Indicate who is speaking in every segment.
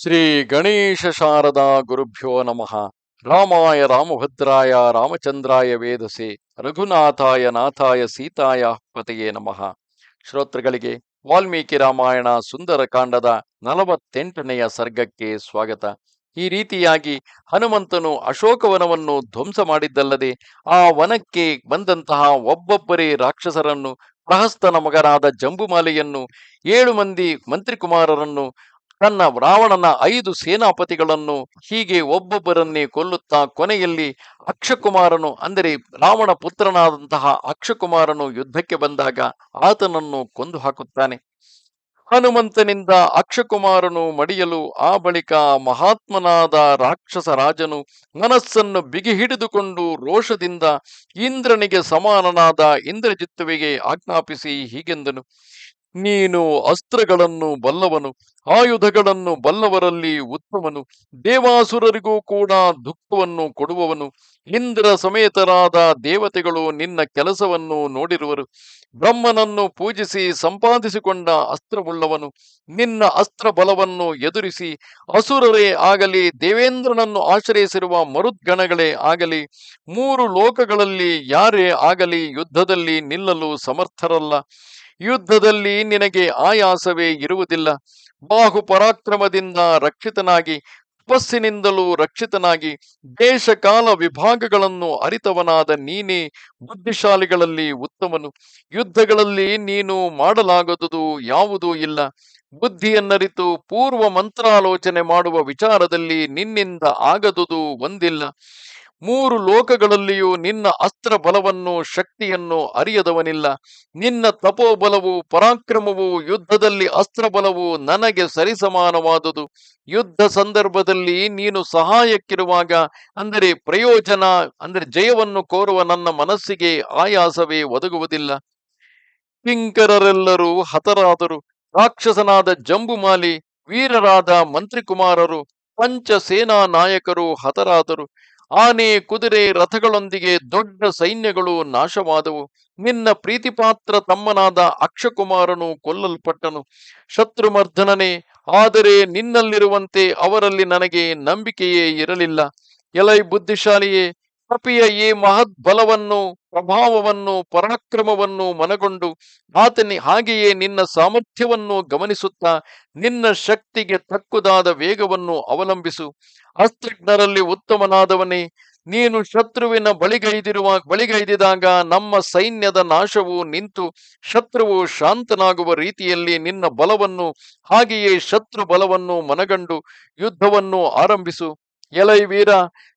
Speaker 1: ಶ್ರೀ ಗಣೇಶ ಶಾರದಾ ಗುರುಭ್ಯೋ ನಮಃ. ರಾಮಾಯ ರಾಮಭದ್ರಾಯ ರಾಮಚಂದ್ರಾಯ ವೇದಸೆ ರಘುನಾಥಾಯ ನಾಥಾಯ ಸೀತಾಯ ಪತೆಯೇ ನಮಃ. ಶ್ರೋತೃಗಳಿಗೆ ವಾಲ್ಮೀಕಿ ರಾಮಾಯಣ ಸುಂದರ ಕಾಂಡದ ನಲವತ್ತೆಂಟನೆಯ ಸರ್ಗಕ್ಕೆ ಸ್ವಾಗತ. ಈ ರೀತಿಯಾಗಿ ಹನುಮಂತನು ಅಶೋಕವನವನ್ನು ಧ್ವಂಸ ಮಾಡಿದ್ದಲ್ಲದೆ ಆ ವನಕ್ಕೆ ಬಂದಂತಹ ಒಬ್ಬೊಬ್ಬರೇ ರಾಕ್ಷಸರನ್ನು ಪ್ರಹಸ್ತನ ಮಗನಾದ ಜಂಬುಮಾಲೆಯನ್ನು, ಏಳು ಮಂದಿ ಮಂತ್ರಿಕುಮಾರರನ್ನು ತನ್ನ ರಾವಣನ ಐದು ಸೇನಾಪತಿಗಳನ್ನು ಹೀಗೆ ಒಬ್ಬೊಬ್ಬರನ್ನೇ ಕೊಲ್ಲುತ್ತಾ ಕೊನೆಯಲ್ಲಿ ಅಕ್ಷಕುಮಾರನು, ಅಂದರೆ ರಾವಣ ಪುತ್ರನಾದಂತಹ ಅಕ್ಷಕುಮಾರನು ಯುದ್ಧಕ್ಕೆ ಬಂದಾಗ ಆತನನ್ನು ಕೊಂದು ಹಾಕುತ್ತಾನೆ. ಹನುಮಂತನಿಂದ ಅಕ್ಷಕುಮಾರನು ಮಡಿಯಲು ಆ ಬಳಿಕ ಮಹಾತ್ಮನಾದ ರಾಕ್ಷಸ ರಾಜನು ಮನಸ್ಸನ್ನು ಬಿಗಿ ಹಿಡಿದುಕೊಂಡು ರೋಷದಿಂದ ಇಂದ್ರನಿಗೆ ಸಮಾನನಾದ ಇಂದ್ರಜಿತ್ತುವಿಗೆ ಆಜ್ಞಾಪಿಸಿ ಹೀಗೆಂದನು. ನೀನು ಅಸ್ತ್ರಗಳನ್ನು ಬಲ್ಲವನು, ಆಯುಧಗಳನ್ನು ಬಲ್ಲವರಲ್ಲಿ ಉತ್ತಮನು, ದೇವಾಸುರರಿಗೂ ಕೂಡ ದುಃಖವನ್ನು ಕೊಡುವವನು. ಇಂದ್ರ ಸಮೇತರಾದ ದೇವತೆಗಳು ನಿನ್ನ ಕೆಲಸವನ್ನು ನೋಡಿರುವರು. ಬ್ರಹ್ಮನನ್ನು ಪೂಜಿಸಿ ಸಂಪಾದಿಸಿಕೊಂಡ ಅಸ್ತ್ರವುಳ್ಳವನು, ನಿನ್ನ ಅಸ್ತ್ರ ಬಲವನ್ನು ಎದುರಿಸಿ ಅಸುರರೇ ಆಗಲಿ, ದೇವೇಂದ್ರನನ್ನು ಆಶ್ರಯಿಸಿರುವ ಮರುದ್ಗಣಗಳೇ ಆಗಲಿ, ಮೂರು ಲೋಕಗಳಲ್ಲಿ ಯಾರೇ ಆಗಲಿ ಯುದ್ಧದಲ್ಲಿ ನಿಲ್ಲಲು ಸಮರ್ಥರಲ್ಲ. ಯುದ್ಧದಲ್ಲಿ ನಿನಗೆ ಆಯಾಸವೇ ಇರುವುದಿಲ್ಲ. ಬಾಹು ಪರಾಕ್ರಮದಿಂದ ರಕ್ಷಿತನಾಗಿ, ತಪಸ್ಸಿನಿಂದಲೂ ರಕ್ಷಿತನಾಗಿ, ದೇಶಕಾಲ ವಿಭಾಗಗಳನ್ನು ಅರಿತವನಾದ ನೀನೇ ಬುದ್ಧಿಶಾಲಿಗಳಲ್ಲಿ ಉತ್ತಮನು. ಯುದ್ಧಗಳಲ್ಲಿ ನೀನು ಮಾಡಲಾಗದುದು ಯಾವುದೂ ಇಲ್ಲ. ಬುದ್ಧಿಯನ್ನರಿತು ಪೂರ್ವ ಮಂತ್ರಾಲೋಚನೆ ಮಾಡುವ ವಿಚಾರದಲ್ಲಿ ನಿನ್ನಿಂದ ಆಗದುದು ಒಂದಿಲ್ಲ. ಮೂರು ಲೋಕಗಳಲ್ಲಿಯೂ ನಿನ್ನ ಅಸ್ತ್ರ ಬಲವನ್ನು ಶಕ್ತಿಯನ್ನು ಅರಿಯದವನಿಲ್ಲ. ನಿನ್ನ ತಪೋಬಲವು ಪರಾಕ್ರಮವು ಯುದ್ಧದಲ್ಲಿ ಅಸ್ತ್ರ ಬಲವು ನನಗೆ ಸರಿಸಮಾನವಾದುದು. ಯುದ್ಧ ಸಂದರ್ಭದಲ್ಲಿ ನೀನು ಸಹಾಯಕ್ಕಿರುವಾಗ, ಅಂದರೆ ಪ್ರಯೋಜನ, ಅಂದರೆ ಜಯವನ್ನು ಕೋರುವ ನನ್ನ ಮನಸ್ಸಿಗೆ ಆಯಾಸವೇ ಒದಗುವುದಿಲ್ಲ. ಕಿಂಕರರೆಲ್ಲರೂ ಹತರಾದರು. ರಾಕ್ಷಸನಾದ ಜಂಬುಮಾಲಿ, ವೀರರಾದ ಮಂತ್ರಿಕುಮಾರರು ಪಂಚ ಸೇನಾ ನಾಯಕರು ಹತರಾದರು. ಆನೆ, ಕುದುರೆ, ರಥಗಳೊಂದಿಗೆ ದೊಡ್ಡ ಸೈನ್ಯಗಳು ನಾಶವಾದವು. ನಿನ್ನ ಪ್ರೀತಿಪಾತ್ರ ತಮ್ಮನಾದ ಅಕ್ಷಕುಮಾರನು ಕೊಲ್ಲಲ್ಪಟ್ಟನು. ಶತ್ರುಮರ್ಧನನೇ ಆದರೆ ನಿನ್ನಲ್ಲಿರುವಂತೆ ಅವರಲ್ಲಿ ನನಗೆ ನಂಬಿಕೆಯೇ ಇರಲಿಲ್ಲ. ಎಲೈ ಬುದ್ಧಿಶಾಲಿಯೇ ಕಪಿಯ ಈ ಮಹದ್ ಬಲವನ್ನು ಪ್ರಭಾವವನ್ನು, ಪರಾಕ್ರಮವನ್ನು ಮನಗೊಂಡು ಆತನಿ ಹಾಗೆಯೇ ನಿನ್ನ ಸಾಮರ್ಥ್ಯವನ್ನು ಗಮನಿಸುತ್ತಾ ನಿನ್ನ ಶಕ್ತಿಗೆ ತಕ್ಕುದಾದ ವೇಗವನ್ನು ಅವಲಂಬಿಸು. ಅಸ್ತ್ರಜ್ಞರಲ್ಲಿ ಉತ್ತಮನಾದವನೇ, ನೀನು ಶತ್ರುವಿನ ಬಳಿಗೈದಿರುವ ಬಳಿಗೈದಿದಾಗ ನಮ್ಮ ಸೈನ್ಯದ ನಾಶವು ನಿಂತು ಶತ್ರುವು ಶಾಂತನಾಗುವ ರೀತಿಯಲ್ಲಿ ನಿನ್ನ ಬಲವನ್ನು ಹಾಗೆಯೇ ಶತ್ರು ಬಲವನ್ನು ಮನಗಂಡು ಯುದ್ಧವನ್ನು ಆರಂಭಿಸು. ಎಲೈ ವೀರ,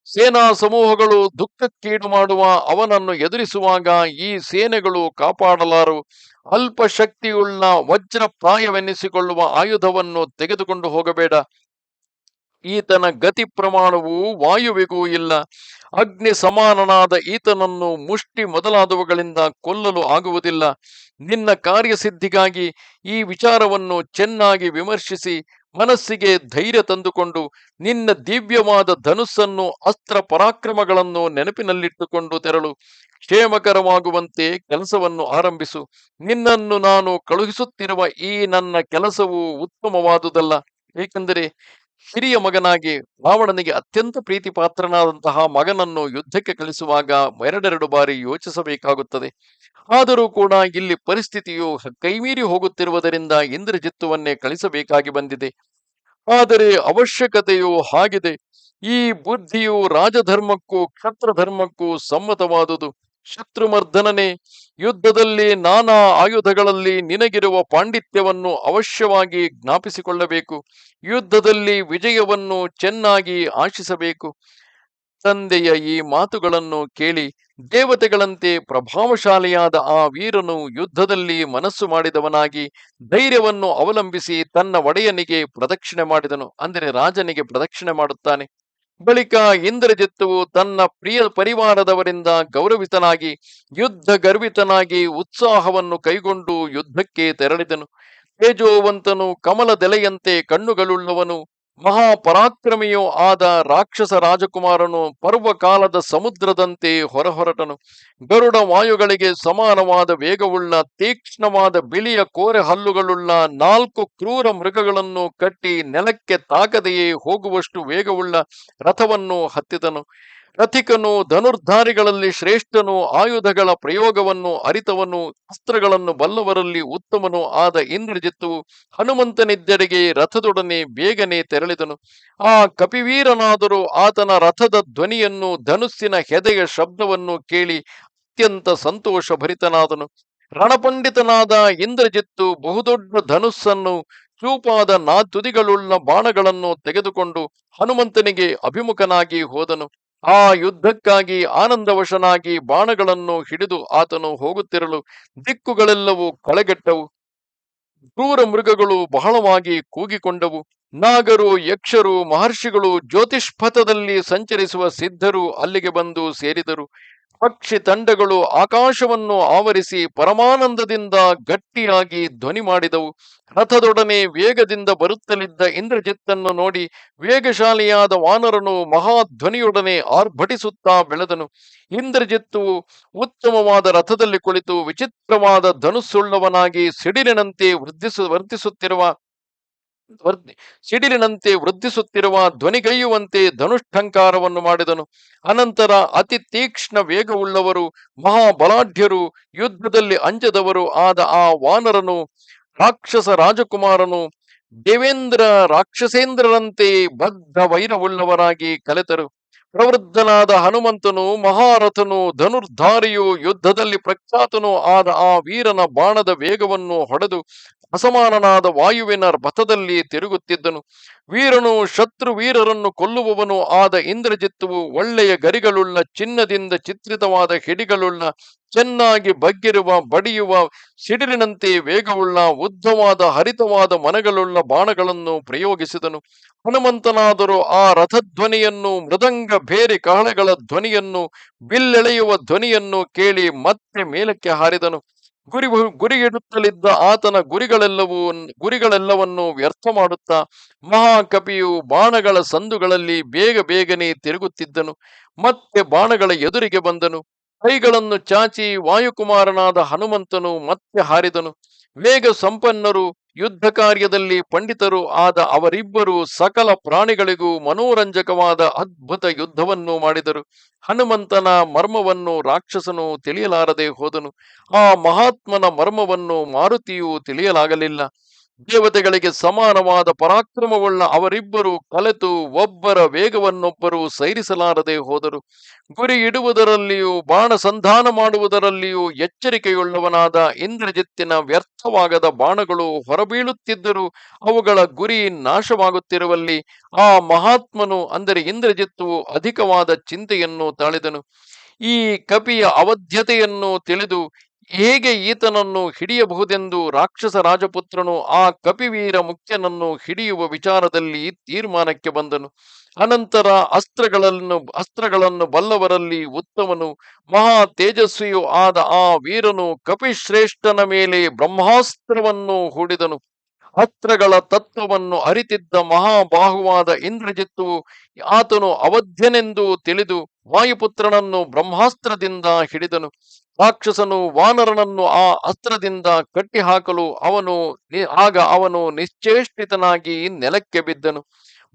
Speaker 1: ಸೇನಾ ಸಮೂಹಗಳು ದುಃಖಕ್ಕೀಡು ಮಾಡುವ ಅವನನ್ನು ಎದುರಿಸುವಾಗ ಈ ಸೇನೆಗಳು ಕಾಪಾಡಲಾರು. ಅಲ್ಪ ಶಕ್ತಿಯುಳ್ಳ ವಜ್ರಪ್ರಾಯವೆನ್ನಿಸಿಕೊಳ್ಳುವ ಆಯುಧವನ್ನು ತೆಗೆದುಕೊಂಡು ಹೋಗಬೇಡ. ಈತನ ಗತಿ ಪ್ರಮಾಣವು ವಾಯುವಿಗೂ ಇಲ್ಲ. ಅಗ್ನಿ ಸಮಾನನಾದ ಈತನನ್ನು ಮುಷ್ಟಿ ಮೊದಲಾದವುಗಳಿಂದ ಕೊಲ್ಲಲು ಆಗುವುದಿಲ್ಲ. ನಿನ್ನ ಕಾರ್ಯಸಿದ್ಧಿಗಾಗಿ ಈ ವಿಚಾರವನ್ನು ಚೆನ್ನಾಗಿ ವಿಮರ್ಶಿಸಿ ಮನಸ್ಸಿಗೆ ಧೈರ್ಯ ತಂದುಕೊಂಡು ನಿನ್ನ ದಿವ್ಯವಾದ ಧನುಸ್ಸನ್ನು ಅಸ್ತ್ರ ಪರಾಕ್ರಮಗಳನ್ನು ನೆನಪಿನಲ್ಲಿಟ್ಟುಕೊಂಡು ತೆರಳು. ಕ್ಷೇಮಕರವಾಗುವಂತೆ ಕೆಲಸವನ್ನು ಆರಂಭಿಸು. ನಿನ್ನನ್ನು ನಾನು ಕಳುಹಿಸುತ್ತಿರುವ ಈ ನನ್ನ ಕೆಲಸವು ಉತ್ತಮವಾದುದಲ್ಲ. ಏಕೆಂದರೆ ಹಿರಿಯ ಮಗನಾಗಿ ರಾವಣನಿಗೆ ಅತ್ಯಂತ ಪ್ರೀತಿ ಪಾತ್ರನಾದಂತಹ ಮಗನನ್ನು ಯುದ್ಧಕ್ಕೆ ಕಳಿಸುವಾಗ ಎರಡೆರಡು ಬಾರಿ ಯೋಚಿಸಬೇಕಾಗುತ್ತದೆ. ಆದರೂ ಕೂಡ ಇಲ್ಲಿ ಪರಿಸ್ಥಿತಿಯು ಕೈಮೀರಿ ಹೋಗುತ್ತಿರುವುದರಿಂದ ಇಂದ್ರಜಿತ್ತುವನ್ನೇ ಕಳಿಸಬೇಕಾಗಿ ಬಂದಿದೆ. ಆದರೆ ಅವಶ್ಯಕತೆಯು ಹಾಗಿದೆ. ಈ ಬುದ್ಧಿಯು ರಾಜಧರ್ಮಕ್ಕೂ ಕ್ಷತ್ರಧರ್ಮಕ್ಕೂ ಸಮ್ಮತವಾದುದು. ಶತ್ರುಮರ್ದನನೇ, ಯುದ್ಧದಲ್ಲಿ ನಾನಾ ಆಯುಧಗಳಲ್ಲಿ ನಿನಗಿರುವ ಪಾಂಡಿತ್ಯವನ್ನು ಅವಶ್ಯವಾಗಿ ಜ್ಞಾಪಿಸಿಕೊಳ್ಳಬೇಕು. ಯುದ್ಧದಲ್ಲಿ ವಿಜಯವನ್ನು ಚೆನ್ನಾಗಿ ಆಶಿಸಬೇಕು. ತಂದೆಯ ಈ ಮಾತುಗಳನ್ನು ಕೇಳಿ ದೇವತೆಗಳಂತೆ ಪ್ರಭಾವಶಾಲಿಯಾದ ಆ ವೀರನು ಯುದ್ಧದಲ್ಲಿ ಮನಸ್ಸು ಮಾಡಿದವನಾಗಿ ಧೈರ್ಯವನ್ನು ಅವಲಂಬಿಸಿ ತನ್ನ ಒಡೆಯನಿಗೆ ಪ್ರದಕ್ಷಿಣೆ ಮಾಡಿದನು. ಅಂದರೆ ರಾಜನಿಗೆ ಪ್ರದಕ್ಷಿಣೆ ಮಾಡುತ್ತಾನೆ. ಬಳಿಕ ಇಂದ್ರಜಿತ್ತುವು ತನ್ನ ಪ್ರಿಯ ಪರಿವಾರದವರಿಂದ ಗೌರವಿತನಾಗಿ, ಯುದ್ಧ ಗರ್ವಿತನಾಗಿ ಉತ್ಸಾಹವನ್ನು ಕೈಗೊಂಡು ಯುದ್ಧಕ್ಕೆ ತೆರಳಿದನು. ತೇಜೋವಂತನು ಕಮಲದೆಲೆಯಂತೆ ಕಣ್ಣುಗಳುಳ್ಳವನು. ಮಹಾಪರಾಕ್ರಮಿಯೂ ಆದ ರಾಕ್ಷಸ ರಾಜಕುಮಾರನು ಪರ್ವಕಾಲದ ಸಮುದ್ರದಂತೆ ಹೊರಹೊರಟನು. ಗರುಡ ವಾಯುಗಳಿಗೆ ಸಮಾನವಾದ ವೇಗವುಳ್ಳ, ತೀಕ್ಷ್ಣವಾದ ಬಿಳಿಯ ಕೋರೆ ಹಲ್ಲುಗಳುಳ್ಳ ನಾಲ್ಕು ಕ್ರೂರ ಮೃಗಗಳನ್ನು ಕಟ್ಟಿ ನೆಲಕ್ಕೆ ತಾಕದೆಯೇ ಹೋಗುವಷ್ಟು ವೇಗವುಳ್ಳ ರಥವನ್ನು ಹತ್ತಿದನು. ರಥಿಕನು ಧನುರ್ಧಾರಿಗಳಲ್ಲಿ ಶ್ರೇಷ್ಠನು, ಆಯುಧಗಳ ಪ್ರಯೋಗವನ್ನು ಅರಿತವನು ಅಸ್ತ್ರಗಳನ್ನು ಬಲ್ಲವರಲ್ಲಿ ಉತ್ತಮನು ಆದ ಇಂದ್ರಜಿತ್ತು ಹನುಮಂತನಿದ್ದೆಡೆಗೆ ರಥದೊಡನೆ ಬೇಗನೆ ತೆರಳಿದನು. ಆ ಕಪಿವೀರನಾದರೂ ಆತನ ರಥದ ಧ್ವನಿಯನ್ನು ಧನುಸ್ಸಿನ ಹೆದೆಯ ಶಬ್ದವನ್ನು ಕೇಳಿ ಅತ್ಯಂತ ಸಂತೋಷ ಭರಿತನಾದನು ರಣಪಂಡಿತನಾದ ಇಂದ್ರಜಿತ್ತು ಬಹುದೊಡ್ಡ ಧನುಸ್ಸನ್ನು, ಚೂಪಾದ ನಾ ತುದಿಗಳುಳ್ಳ ಬಾಣಗಳನ್ನು ತೆಗೆದುಕೊಂಡು ಹನುಮಂತನಿಗೆ ಅಭಿಮುಖನಾಗಿ ಹೋದನು. ಆ ಯುದ್ಧಕ್ಕಾಗಿ ಆನಂದವಶನಾಗಿ ಬಾಣಗಳನ್ನು ಹಿಡಿದು ಆತನು ಹೋಗುತ್ತಿರಲು ದಿಕ್ಕುಗಳೆಲ್ಲವೂ ಕಳೆಗಟ್ಟವು. ಕ್ರೂರ ಮೃಗಗಳು ಬಹಳವಾಗಿ ಕೂಗಿಕೊಂಡವು. ನಾಗರು, ಯಕ್ಷರು, ಮಹರ್ಷಿಗಳು ಜ್ಯೋತಿಷ್ಪಥದಲ್ಲಿ ಸಂಚರಿಸುವ ಸಿದ್ಧರು ಅಲ್ಲಿಗೆ ಬಂದು ಸೇರಿದರು. ಪಕ್ಷಿ ತಂಡಗಳು ಆಕಾಶವನ್ನು ಆವರಿಸಿ ಪರಮಾನಂದದಿಂದ ಗಟ್ಟಿಯಾಗಿ ಧ್ವನಿ ಮಾಡಿದವು. ರಥದೊಡನೆ ವೇಗದಿಂದ ಬರುತ್ತಲಿದ್ದ ಇಂದ್ರಜಿತ್ತನ್ನು ನೋಡಿ ವೇಗಶಾಲಿಯಾದ ವಾನರನು ಮಹಾಧ್ವನಿಯೊಡನೆ ಆರ್ಭಟಿಸುತ್ತಾ ಬೆಳೆದನು. ಇಂದ್ರಜಿತ್ತು ಉತ್ತಮವಾದ ರಥದಲ್ಲಿ ಕುಳಿತು ವಿಚಿತ್ರವಾದ ಧನುಸ್ಸುಳ್ಳವನಾಗಿ ಸಿಡಿಲಿನಂತೆ ವೃದ್ಧಿಸು ವರ್ತಿಸುತ್ತಿರುವ ವರ್ಧಿ ಸಿಡಿಲಿನಂತೆ ವೃದ್ಧಿಸುತ್ತಿರುವ ಧ್ವನಿಗೈಯುವಂತೆ ಧನುಷ್ಠಂಕಾರವನ್ನು ಮಾಡಿದನು. ಅನಂತರ ಅತಿ ತೀಕ್ಷ್ಣ ವೇಗವುಳ್ಳವರು, ಮಹಾಬಲಾಢ್ಯರು, ಯುದ್ಧದಲ್ಲಿ ಅಂಜದವರು ಆದ ಆ ವಾನರನು, ರಾಕ್ಷಸ ರಾಜಕುಮಾರನು, ದೇವೇಂದ್ರ ರಾಕ್ಷಸೇಂದ್ರರಂತೆ ಬದ್ಧ ವೈರವುಳ್ಳವರಾಗಿ ಕಲೆತರು. ಪ್ರವೃದ್ಧನಾದ ಹನುಮಂತನು, ಮಹಾರಥನು, ಧನುರ್ಧಾರಿಯು ಯುದ್ಧದಲ್ಲಿ ಪ್ರಖ್ಯಾತನು ಆದ ಆ ವೀರನ ಬಾಣದ ವೇಗವನ್ನು ಹೊಡೆದು ಅಸಮಾನನಾದ ವಾಯುವಿನ ರಥದಲ್ಲಿ ತಿರುಗುತ್ತಿದ್ದನು. ವೀರನು ಶತ್ರು ವೀರರನ್ನು ಕೊಲ್ಲುವವನು ಆದ ಇಂದ್ರಜಿತ್ತುವು ಒಳ್ಳೆಯ ಗರಿಗಳುಳ್ಳ ಚಿನ್ನದಿಂದ ಚಿತ್ರಿತವಾದ ಹಿಡಿಗಳುಳ್ಳ ಚೆನ್ನಾಗಿ ಬಗ್ಗಿರುವ, ಬಡಿಯುವ, ಸಿಡಿಲಿನಂತೆ ವೇಗವುಳ್ಳ, ಉದ್ದವಾದ, ಹರಿತವಾದ ಮನಗಳುಳ್ಳ ಬಾಣಗಳನ್ನು ಪ್ರಯೋಗಿಸಿದನು. ಹನುಮಂತನಾದರೂ ಆ ರಥಧ್ವನಿಯನ್ನು, ಮೃದಂಗ ಬೇರೆ ಕಹಳೆಗಳ ಧ್ವನಿಯನ್ನು, ಬಿಲ್ಲೆಳೆಯುವ ಧ್ವನಿಯನ್ನು ಕೇಳಿ ಮತ್ತೆ ಮೇಲಕ್ಕೆ ಹಾರಿದನು. ಗುರಿ ಗುರಿಯಿಡುತ್ತಲಿದ್ದ ಆತನ ಗುರಿಗಳೆಲ್ಲವೂ, ಗುರಿಗಳೆಲ್ಲವನ್ನು ವ್ಯರ್ಥ ಮಾಡುತ್ತಾ, ಮಹಾಕಪಿಯು ಬಾಣಗಳ ಸಂದುಗಳಲ್ಲಿ ಬೇಗ ಬೇಗನೆ ತಿರುಗುತ್ತಿದ್ದನು. ಮತ್ತೆ ಬಾಣಗಳ ಎದುರಿಗೆ ಬಂದನು. ಕೈಗಳನ್ನು ಚಾಚಿ ವಾಯುಕುಮಾರನಾದ ಹನುಮಂತನು ಮತ್ತೆ ಹಾರಿದನು. ವೇಗ ಸಂಪನ್ನರು, ಯುದ್ಧ ಕಾರ್ಯದಲ್ಲಿ ಪಂಡಿತರು ಆದ ಅವರಿಬ್ಬರು ಸಕಲ ಪ್ರಾಣಿಗಳಿಗೂ ಮನೋರಂಜಕವಾದ ಅದ್ಭುತ ಯುದ್ಧವನ್ನು ಮಾಡಿದರು. ಹನುಮಂತನ ಮರ್ಮವನ್ನು ರಾಕ್ಷಸನು ತಿಳಿಯಲಾರದೆ ಹೋದನು. ಆ ಮಹಾತ್ಮನ ಮರ್ಮವನ್ನು ಮಾರುತಿಯು ತಿಳಿಯಲಾಗಲಿಲ್ಲ. ದೇವತೆಗಳಿಗೆ ಸಮಾನವಾದ ಪರಾಕ್ರಮವುಳ್ಳ ಅವರಿಬ್ಬರು ಕಲೆತು ಒಬ್ಬರ ವೇಗವನ್ನೊಬ್ಬರು ಸೈರಿಸಲಾರದೆ ಹೋದರು. ಗುರಿ ಇಡುವುದರಲ್ಲಿಯೂ, ಬಾಣ ಸಂಧಾನ ಮಾಡುವುದರಲ್ಲಿಯೂ ಎಚ್ಚರಿಕೆಯುಳ್ಳವನಾದ ಇಂದ್ರಜಿತ್ತಿನ ವ್ಯರ್ಥವಾಗದ ಬಾಣಗಳು ಹೊರಬೀಳುತ್ತಿದ್ದರೂ ಅವುಗಳ ಗುರಿ ನಾಶವಾಗುತ್ತಿರುವಲ್ಲಿ ಆ ಮಹಾತ್ಮನು ಅಂದರೆ ಇಂದ್ರಜಿತ್ತುವು ಅಧಿಕವಾದ ಚಿಂತೆಯನ್ನು ತಾಳಿದನು. ಈ ಕಪಿಯ ಅವಧ್ಯತೆಯನ್ನು ತಿಳಿದು ಹೇಗೆ ಈತನನ್ನು ಹಿಡಿಯಬಹುದೆಂದು ರಾಕ್ಷಸ ರಾಜಪುತ್ರನು ಆ ಕಪಿವೀರ ಮುಖ್ಯನನ್ನು ಹಿಡಿಯುವ ವಿಚಾರದಲ್ಲಿ ತೀರ್ಮಾನಕ್ಕೆ ಬಂದನು. ಅನಂತರ ಅಸ್ತ್ರಗಳನ್ನು ಅಸ್ತ್ರಗಳನ್ನು ಬಲ್ಲವರಲ್ಲಿ ಉತ್ತಮನು, ಮಹಾ ತೇಜಸ್ವಿಯೂ ಆದ ಆ ವೀರನು ಕಪಿಶ್ರೇಷ್ಠನ ಮೇಲೆ ಬ್ರಹ್ಮಾಸ್ತ್ರವನ್ನು ಹೂಡಿದನು. ಅಸ್ತ್ರಗಳ ತತ್ವವನ್ನು ಅರಿತಿದ್ದ ಮಹಾಬಾಹುವಾದ ಇಂದ್ರಜಿತ್ತು ಆತನು ಅವಧ್ಯನೆಂದು ತಿಳಿದು ವಾಯುಪುತ್ರನನ್ನು ಬ್ರಹ್ಮಾಸ್ತ್ರದಿಂದ ಹಿಡಿದನು. ರಾಕ್ಷಸನು ವಾನರನನ್ನು ಆ ಅಸ್ತ್ರದಿಂದ ಕಟ್ಟಿಹಾಕಲು ಅವನು ಆಗ ಅವನು ನಿಶ್ಚೇಷ್ಟಿತನಾಗಿ ನೆಲಕ್ಕೆ ಬಿದ್ದನು.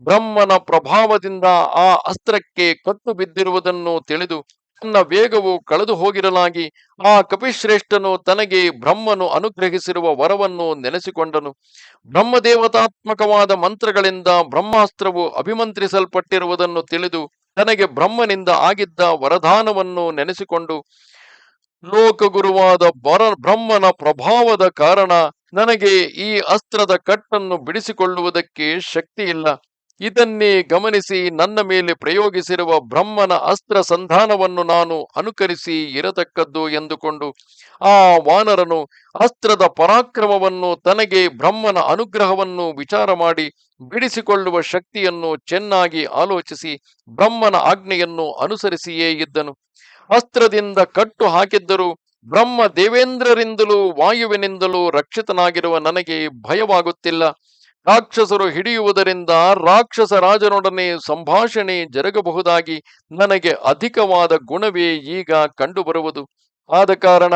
Speaker 1: ಬ್ರಹ್ಮನ ಪ್ರಭಾವದಿಂದ ಆ ಅಸ್ತ್ರಕ್ಕೆ ಕಟ್ಟು ಬಿದ್ದಿರುವುದನ್ನು ತಿಳಿದು ತನ್ನ ವೇಗವು ಕಳೆದು ಹೋಗಿರಲಾಗಿ ಆ ಕಪಿಶ್ರೇಷ್ಠನು ತನಗೆ ಬ್ರಹ್ಮನು ಅನುಗ್ರಹಿಸಿರುವ ವರವನ್ನು ನೆನೆಸಿಕೊಂಡನು ಬ್ರಹ್ಮದೇವತಾತ್ಮಕವಾದ ಮಂತ್ರಗಳಿಂದ ಬ್ರಹ್ಮಾಸ್ತ್ರವು ಅಭಿಮಂತ್ರಿಸಲ್ಪಟ್ಟಿರುವುದನ್ನು ತಿಳಿದು ತನಗೆ ಬ್ರಹ್ಮನಿಂದ ಆಗಿದ್ದ ವರದಾನವನ್ನು ನೆನೆಸಿಕೊಂಡು ಲೋಕಗುರುವಾದ ಬರ ಬ್ರಹ್ಮನ ಪ್ರಭಾವದ ಕಾರಣ ನನಗೆ ಈ ಅಸ್ತ್ರದ ಕಟ್ಟನ್ನು ಬಿಡಿಸಿಕೊಳ್ಳುವುದಕ್ಕೆ ಶಕ್ತಿ ಇಲ್ಲ ಇದನ್ನೇ ಗಮನಿಸಿ ನನ್ನ ಮೇಲೆ ಪ್ರಯೋಗಿಸಿರುವ ಬ್ರಹ್ಮನ ಅಸ್ತ್ರ ಸಂಧಾನವನ್ನು ನಾನು ಅನುಕರಿಸಿ ಇರತಕ್ಕದ್ದು ಎಂದುಕೊಂಡು ಆ ವಾನರನು ಅಸ್ತ್ರದ ಪರಾಕ್ರಮವನ್ನು ತನಗೆ ಬ್ರಹ್ಮನ ಅನುಗ್ರಹವನ್ನು ವಿಚಾರ ಮಾಡಿ ಬಿಡಿಸಿಕೊಳ್ಳುವ ಶಕ್ತಿಯನ್ನು ಚೆನ್ನಾಗಿ ಆಲೋಚಿಸಿ ಬ್ರಹ್ಮನ ಆಜ್ಞೆಯನ್ನು ಅನುಸರಿಸಿಯೇ ಇದ್ದನು. ಅಸ್ತ್ರದಿಂದ ಕಟ್ಟು ಹಾಕಿದ್ದರೂ ಬ್ರಹ್ಮ ದೇವೇಂದ್ರರಿಂದಲೂ ವಾಯುವಿನಿಂದಲೂ ರಕ್ಷಿತನಾಗಿರುವ ನನಗೆ ಭಯವಾಗುತ್ತಿಲ್ಲ. ರಾಕ್ಷಸರು ಹಿಡಿಯುವುದರಿಂದ ರಾಕ್ಷಸ ರಾಜನೊಡನೆ ಸಂಭಾಷಣೆ ಜರುಗಬಹುದಾಗಿ ನನಗೆ ಅಧಿಕವಾದ ಗುಣವೇ ಈಗ ಕಂಡುಬರುವುದು. ಆದ ಕಾರಣ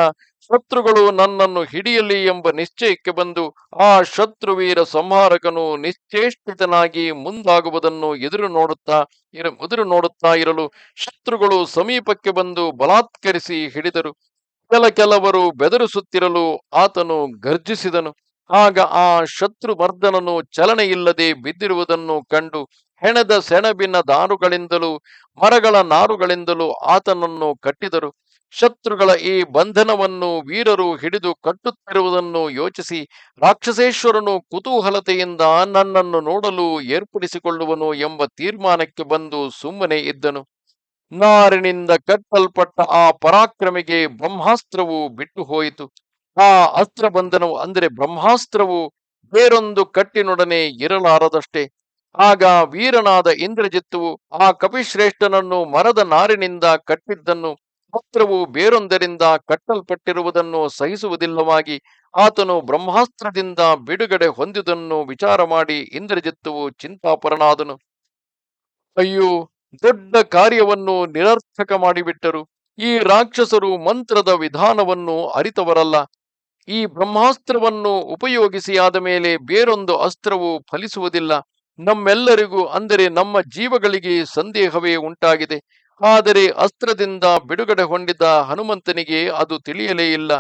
Speaker 1: ಶತ್ರುಗಳು ನನ್ನನ್ನು ಹಿಡಿಯಲಿ ಎಂಬ ನಿಶ್ಚಯಕ್ಕೆ ಬಂದು ಆ ಶತ್ರುವೀರ ಸಂಹಾರಕನು ನಿಶ್ಚೇಷ್ಟಿತನಾಗಿ ಮುಂದಾಗುವುದನ್ನು ಎದುರು ನೋಡುತ್ತಾ ಇರ ಎದುರು ನೋಡುತ್ತಾ ಇರಲು ಶತ್ರುಗಳು ಸಮೀಪಕ್ಕೆ ಬಂದು ಬಲಾತ್ಕರಿಸಿ ಹಿಡಿದರು. ಕೆಲ ಕೆಲವರು ಬೆದರಿಸುತ್ತಿರಲು ಆತನು ಗರ್ಜಿಸಿದನು. ಆಗ ಆ ಶತ್ರು ಮರ್ದನನು ಚಲನೆ ಇಲ್ಲದೆ ಬಿದ್ದಿರುವುದನ್ನು ಕಂಡು ಹೆಣದ ಸೆಣಬಿನ ದಾರುಗಳಿಂದಲೂ ಮರಗಳ ನಾರುಗಳಿಂದಲೂ ಆತನನ್ನು ಕಟ್ಟಿದರು. ಶತ್ರುಗಳ ಈ ಬಂಧನವನ್ನು ವೀರರು ಹಿಡಿದು ಕಟ್ಟುತ್ತಿರುವುದನ್ನು ಯೋಚಿಸಿ ರಾಕ್ಷಸೇಶ್ವರನು ಕುತೂಹಲತೆಯಿಂದ ನನ್ನನ್ನು ನೋಡಲು ಏರ್ಪಡಿಸಿಕೊಳ್ಳುವನು ಎಂಬ ತೀರ್ಮಾನಕ್ಕೆ ಬಂದು ಸುಮ್ಮನೆ ಇದ್ದನು. ನಾರಿನಿಂದ ಕಟ್ಟಲ್ಪಟ್ಟ ಆ ಪರಾಕ್ರಮಿಗೆ ಬ್ರಹ್ಮಾಸ್ತ್ರವು ಬಿಟ್ಟು ಹೋಯಿತು ಆ ಅಸ್ತ್ರ ಬಂಧನವು ಅಂದರೆ ಬ್ರಹ್ಮಾಸ್ತ್ರವು ಬೇರೊಂದು ಕಟ್ಟಿನೊಡನೆ ಇರಲಾರದಷ್ಟೇ. ಆಗ ವೀರನಾದ ಇಂದ್ರಜಿತ್ತುವು ಆ ಕಪಿಶ್ರೇಷ್ಠನನ್ನು ಮರದ ನಾರಿನಿಂದ ಕಟ್ಟಿದ್ದನ್ನು ಅಸ್ತ್ರವು ಬೇರೊಂದರಿಂದ ಕಟ್ಟಲ್ಪಟ್ಟಿರುವುದನ್ನು ಸಹಿಸುವುದಿಲ್ಲವಾಗಿ ಆತನು ಬ್ರಹ್ಮಾಸ್ತ್ರದಿಂದ ಬಿಡುಗಡೆ ಹೊಂದಿದನ್ನು ವಿಚಾರ ಮಾಡಿ ಇಂದ್ರಜಿತ್ತುವು ಚಿಂತಾಪರನಾದನು. ಅಯ್ಯೋ, ದೊಡ್ಡ ಕಾರ್ಯವನ್ನು ನಿರರ್ಥಕ ಮಾಡಿಬಿಟ್ಟರು. ಈ ರಾಕ್ಷಸರು ಮಂತ್ರದ ವಿಧಾನವನ್ನು ಅರಿತವರಲ್ಲ. ಈ ಬ್ರಹ್ಮಾಸ್ತ್ರವನ್ನು ಉಪಯೋಗಿಸಿ ಆದ ಮೇಲೆ ಬೇರೊಂದು ಅಸ್ತ್ರವು ಫಲಿಸುವುದಿಲ್ಲ. ನಮ್ಮೆಲ್ಲರಿಗೂ ಅಂದರೆ ನಮ್ಮ ಜೀವಗಳಿಗೆ ಸಂದೇಹವೇ ಉಂಟಾಗಿದೆ. ಆದರೆ ಅಸ್ತ್ರದಿಂದ ಬಿಡುಗಡೆ ಹೊಂದಿದ ಹನುಮಂತನಿಗೆ ಅದು ತಿಳಿಯಲೇ ಇಲ್ಲ.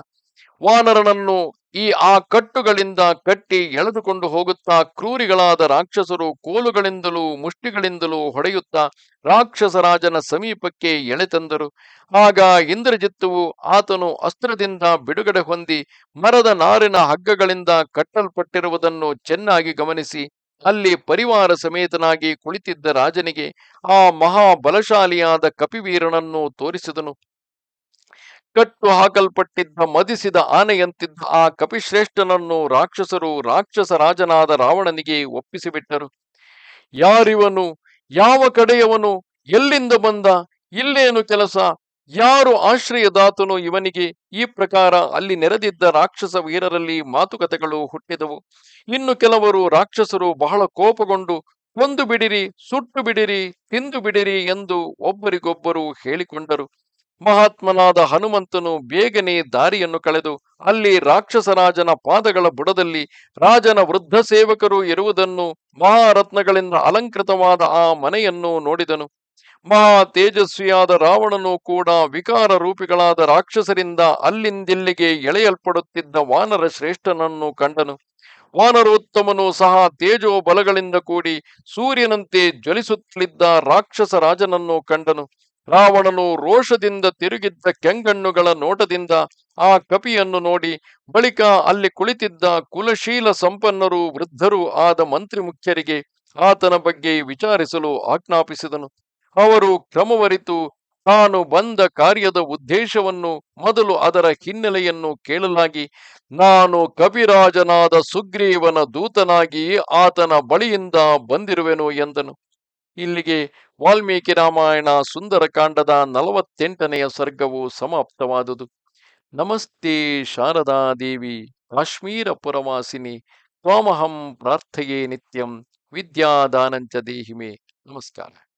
Speaker 1: ವಾನರನನ್ನು ಈ ಆ ಕಟ್ಟುಗಳಿಂದ ಕಟ್ಟಿ ಎಳೆದುಕೊಂಡು ಹೋಗುತ್ತಾ ಕ್ರೂರಿಗಳಾದ ರಾಕ್ಷಸರು ಕೋಲುಗಳಿಂದಲೂ ಮುಷ್ಟಿಗಳಿಂದಲೂ ಹೊಡೆಯುತ್ತಾ ರಾಕ್ಷಸರಾಜನ ಸಮೀಪಕ್ಕೆ ಎಳೆತಂದರು ಆಗ ಇಂದ್ರಜಿತ್ತುವು ಆತನು ಅಸ್ತ್ರದಿಂದ ಬಿಡುಗಡೆ ಹೊಂದಿ ಮರದ ನಾರಿನ ಹಗ್ಗಗಳಿಂದ ಕಟ್ಟಲ್ಪಟ್ಟಿರುವುದನ್ನು ಚೆನ್ನಾಗಿ ಗಮನಿಸಿ. ಅಲ್ಲಿ ಪರಿವಾರ ಸಮೇತನಾಗಿ ಕುಳಿತಿದ್ದ ರಾಜನಿಗೆ ಆ ಮಹಾಬಲಶಾಲಿಯಾದ ಕಪಿವೀರನನ್ನು ತೋರಿಸಿದನು. ಕಟ್ಟು ಹಾಕಲ್ಪಟ್ಟಿದ್ದ, ಮದಿಸಿದ ಆನೆಯಂತಿದ್ದ ಆ ಕಪಿಶ್ರೇಷ್ಠನನ್ನು ರಾಕ್ಷಸರು ರಾಕ್ಷಸ ರಾಜನಾದ ರಾವಣನಿಗೆ ಒಪ್ಪಿಸಿಬಿಟ್ಟರು. ಯಾರಿವನು? ಯಾವ ಕಡೆಯವನು? ಎಲ್ಲಿಂದ ಬಂದ? ಇಲ್ಲೇನು ಕೆಲಸ? ಯಾರು ಆಶ್ರಯದಾತನು ಇವನಿಗೆ? ಈ ಪ್ರಕಾರ ಅಲ್ಲಿ ನೆರೆದಿದ್ದ ರಾಕ್ಷಸ ವೀರರಲ್ಲಿ ಮಾತುಕತೆಗಳು ಹುಟ್ಟಿದವು. ಇನ್ನು ಕೆಲವರು ರಾಕ್ಷಸರು ಬಹಳ ಕೋಪಗೊಂಡು ಕೊಂದು ಬಿಡಿರಿ, ಸುಟ್ಟು ಬಿಡಿರಿ, ತಿಂದು ಬಿಡಿರಿ ಎಂದು ಒಬ್ಬರಿಗೊಬ್ಬರು ಹೇಳಿಕೊಂಡರು. ಮಹಾತ್ಮನಾದ ಹನುಮಂತನು ಬೇಗನೆ ದಾರಿಯನ್ನು ಕಳೆದು, ಅಲ್ಲಿ ರಾಕ್ಷಸರಾಜನ ಪಾದಗಳ ಬುಡದಲ್ಲಿ ರಾಜನ ವೃದ್ಧ ಸೇವಕರು ಇರುವುದನ್ನು ಮಹಾರತ್ನಗಳಿಂದ ಅಲಂಕೃತವಾದ ಆ ಮನೆಯನ್ನು ನೋಡಿದನು. ಮಹಾ ತೇಜಸ್ವಿಯಾದ ರಾವಣನು ಕೂಡ ವಿಕಾರ ರೂಪಿಗಳಾದ ರಾಕ್ಷಸರಿಂದ ಅಲ್ಲಿಂದಿಲ್ಲಿಗೆ ಎಳೆಯಲ್ಪಡುತ್ತಿದ್ದ ವಾನರ ಶ್ರೇಷ್ಠನನ್ನು ಕಂಡನು. ವಾನರೋತ್ತಮನು ಸಹ ತೇಜೋ ಬಲಗಳಿಂದ ಕೂಡಿ ಸೂರ್ಯನಂತೆ ಜ್ವಲಿಸುತ್ತಲಿದ್ದ ರಾಕ್ಷಸ ರಾಜನನ್ನು ಕಂಡನು. ರಾವಣನು ರೋಷದಿಂದ ತಿರುಗಿದ್ದ ಕೆಂಗಣ್ಣುಗಳ ನೋಟದಿಂದ ಆ ಕಪಿಯನ್ನು ನೋಡಿ ಬಳಿಕ ಅಲ್ಲಿ ಕುಳಿತಿದ್ದ ಕುಲಶೀಲ ಸಂಪನ್ನರು ವೃದ್ಧರು ಆದ ಮಂತ್ರಿ ಮುಖ್ಯರಿಗೆ ಆತನ ಬಗ್ಗೆ ವಿಚಾರಿಸಲು ಆಜ್ಞಾಪಿಸಿದನು. ಅವರು ಕ್ರಮವರಿತು ತಾನು ಬಂದ ಕಾರ್ಯದ ಉದ್ದೇಶವನ್ನು ಮೊದಲು ಅದರ ಹಿನ್ನೆಲೆಯನ್ನು ಕೇಳಲಾಗಿ, ನಾನು ಕವಿರಾಜನಾದ ಸುಗ್ರೀವನ ದೂತನಾಗಿ ಆತನ ಬಳಿಯಿಂದ ಬಂದಿರುವೆನು ಎಂದನು. ಇಲ್ಲಿಗೆ ವಾಲ್ಮೀಕಿ ರಾಮಾಯಣ ಸುಂದರಕಾಂಡದ ನಲವತ್ತೆಂಟನೆಯ ಸರ್ಗವು ಸಮಾಪ್ತವಾದುದು. ನಮಸ್ತೆ ಶಾರದಾ ದೇವಿ, ಕಾಶ್ಮೀರ ಪುರವಾಸಿನಿ, ತ್ವಾಮಹಂ ಪ್ರಾರ್ಥೆಯೇ ನಿತ್ಯಂ, ವಿದ್ಯಾದಾನಂಚ ದೇಹಿಮೆ. ನಮಸ್ಕಾರ.